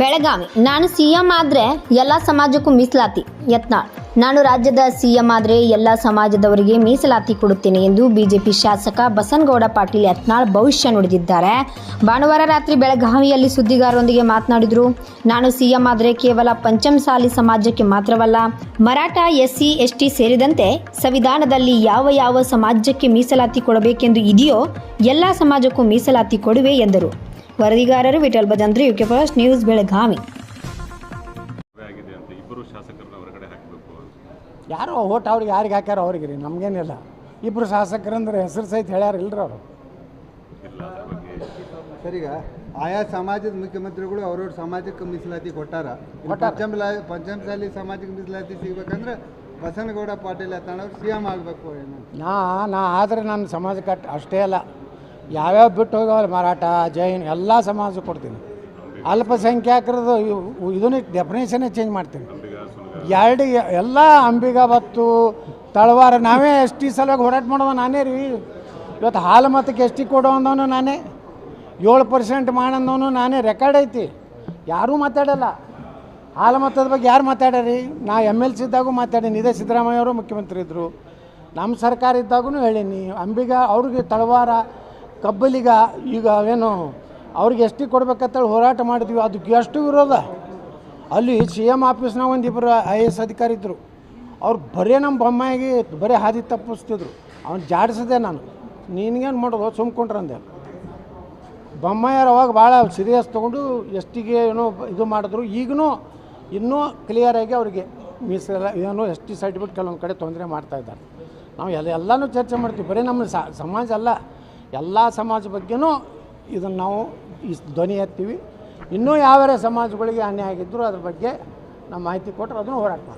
ಬೆಳಗಾವಿ. ನಾನು ಸಿಎಂ ಆದರೆ ಎಲ್ಲ ಸಮಾಜಕ್ಕೂ ಮೀಸಲಾತಿ. ಯತ್ನಾಳ್ ನಾನು ರಾಜ್ಯದ ಸಿಎಂ ಆದರೆ ಎಲ್ಲ ಸಮಾಜದವರಿಗೆ ಮೀಸಲಾತಿ ಕೊಡುತ್ತೇನೆ ಎಂದು ಬಿಜೆಪಿ ಶಾಸಕ ಬಸನಗೌಡ ಪಾಟೀಲ್ ಯತ್ನಾಳ್ ಭವಿಷ್ಯ ನುಡಿದಿದ್ದಾರೆ. ಭಾನುವಾರ ರಾತ್ರಿ ಬೆಳಗಾವಿಯಲ್ಲಿ ಸುದ್ದಿಗಾರರೊಂದಿಗೆ ಮಾತನಾಡಿದರು. ನಾನು ಸಿಎಂ ಆದರೆ ಕೇವಲ ಪಂಚಮಸಾಲಿ ಸಮಾಜಕ್ಕೆ ಮಾತ್ರವಲ್ಲ, ಮರಾಠ ಎಸ್ಸಿ, ಎಸ್ಟಿ ಸೇರಿದಂತೆ ಸಂವಿಧಾನದಲ್ಲಿ ಯಾವ ಯಾವ ಸಮಾಜಕ್ಕೆ ಮೀಸಲಾತಿ ಕೊಡಬೇಕೆಂದು ಇದೆಯೋ ಎಲ್ಲ ಸಮಾಜಕ್ಕೂ ಮೀಸಲಾತಿ ಕೊಡುವೆ ಎಂದರು. ವರದಿಗಾರರು Vithal Bhajantri UK first news Belagavi. ಆಗಿದೆ ಅಂತ ಇಬ್ಬರು ಶಾಸಕರನ್ನ ಹೊರಗಡೆ ಹಾಕಬೇಕು ಯಾರೋ ಓಟ್ ಅವ್ರಿಗೆ ಯಾರಿಗೆ ಹಾಕ್ಯಾರ ಅವ್ರಿಗೆ ರೀ ನಮಗೇನಿಲ್ಲ. ಇಬ್ಬರು ಶಾಸಕರಂದ್ರೆ ಹೆಸರು ಸಹಿತ ಹೇಳ್ಯಾರ ಇಲ್ರಿ ಅವರು. ಸರಿಗ ಸರ್ ಈಗ ಆಯಾ ಸಮಾಜದ ಮುಖ್ಯಮಂತ್ರಿಗಳು ಅವ್ರವ್ರ ಸಮಾಜಕ್ಕೆ ಮೀಸಲಾತಿ ಕೊಟ್ಟಾರ. ಇನ್ನು ಕೊಟ್ಟಾರ. ಪಂಚಮ ಪಂಚಮಸಾಲಿ ಸಮಾಜಕ್ಕೆ ಮೀಸಲಾತಿ ಸಿಗ್ಬೇಕಂದ್ರೆ ಬಸನಗೌಡ ಪಾಟೀಲ್ ಯತ್ನಾಳ್ ಸಿ ಎಂ ಆಗಬೇಕು ಏನು ನಾ ನಾ ಆದರೆ ನಾನು ಸಮಾಜಕ್ಕೆ ಕಟ್ಟ ಅಷ್ಟೇ ಅಲ್ಲ. ಯಾವ್ಯಾವ ಬಿಟ್ಟು ಹೋಗವಲ್ಲ ಮರಾಠ ಜೈನ್ ಎಲ್ಲ ಸಮಾಜಕ್ಕೆ ಕೊಡ್ತೀನಿ. ಅಲ್ಪಸಂಖ್ಯಾತರದ್ದು ಇದನ್ನು ಇದನ್ನೇ ಡೆಫಿನೇಷನ್ನೇ ಚೇಂಜ್ ಮಾಡ್ತೀನಿ. ಎರಡು ಎಲ್ಲ ಅಂಬಿಗ ಬತ್ತು, ತಳವಾರ, ನಾವೇ ಎಸ್ ಟಿ ಸಲುವಾಗಿ ಹೋರಾಟ ಮಾಡೋದು ನಾನೇ ರೀ. ಇವತ್ತು ಹಾಲು ಮತಕ್ಕೆ ಎಸ್ ಟಿ ಕೊಡೋಂದವನು ನಾನೇ. ಏಳು ಪರ್ಸೆಂಟ್ ಮಾಡೋದವನು ನಾನೇ ರೆಕಾರ್ಡ್ ಐತಿ. ಯಾರೂ ಮಾತಾಡಲ್ಲ. ಹಾಲು ಮತದ ಬಗ್ಗೆ ಯಾರು ಮಾತಾಡ್ಯಾರಿ ನಾ ಎಂ ಎಲ್ ಸಿ ಇದ್ದಾಗೂ ಮಾತಾಡೀನಿ, ಇದೇ ಸಿದ್ದರಾಮಯ್ಯ ಅವರು ಮುಖ್ಯಮಂತ್ರಿ ಇದ್ದರು ನಮ್ಮ ಸರ್ಕಾರ ಇದ್ದಾಗೂ ಹೇಳೀನಿ, ಅಂಬಿಗ ಅವ್ರಿಗೆ ತಳವಾರ ಕಬ್ಬಲಿಗ ಈಗ ಏನು ಅವ್ರಿಗೆ ಎಷ್ಟು ಕೊಡ್ಬೇಕಂತೇಳಿ ಹೋರಾಟ ಮಾಡಿದ್ವಿ. ಅದಕ್ಕೆ ಎಷ್ಟು ವಿರೋಧ? ಅಲ್ಲಿ ಸಿ ಎಂ ಆಫೀಸ್ನಾಗ ಒಂದು ಇಬ್ಬರು ಐ ಎ ಎಸ್ ಅಧಿಕಾರಿ ಇದ್ದರು ಅವ್ರು ಬರೇ ನಮ್ಮ ಬೊಮ್ಮಾಯಿಗೆ ಬರೀ ಹಾದಿ ತಪ್ಪಿಸ್ತಿದ್ರು. ಅವ್ನು ಜಾಡಿಸಿದೆ ನಾನು. ನೀನಿಗೇನು ಮಾಡೋದು? ಸುಮ್ಕೊಂಡ್ರಂದೆ ಬೊಮ್ಮಾಯರು ಅವಾಗ ಭಾಳ ಸೀರಿಯಸ್ ತೊಗೊಂಡು ಎಷ್ಟಿಗೆ ಏನೋ ಇದು ಮಾಡಿದ್ರು. ಈಗಲೂ ಇನ್ನೂ ಕ್ಲಿಯರಾಗಿ ಅವರಿಗೆ ಮೀಸಲ ಏನೋ ಎಸ್ ಟಿ ಸರ್ಟಿಫಿಕೇಟ್ ಕೆಲವೊಂದು ಕಡೆ ತೊಂದರೆ ಮಾಡ್ತಾಯಿದ್ದಾರೆ ನಾವು ಎಲ್ಲ ಎಲ್ಲನೂ ಚರ್ಚೆ ಮಾಡ್ತೀವಿ. ಬರೀ ನಮ್ಮ ಸಮಾಜ ಅಲ್ಲ. ಎಲ್ಲ ಸಮಾಜ ಬಗ್ಗೆನೂ ಇದನ್ನು ನಾವು ಈ ಧ್ವನಿ ಎತ್ತೀವಿ. ಇನ್ನೂ ಯಾವ್ಯಾವ ಸಮಾಜಗಳಿಗೆ ಅನ್ಯಾಯ ಆಗಿದ್ದರೂ ಅದ್ರ ಬಗ್ಗೆ ನಮ್ಮ ಮಾಹಿತಿ ಕೊಟ್ಟರೆ ಅದನ್ನು ಹೋರಾಡ್ತಾರೆ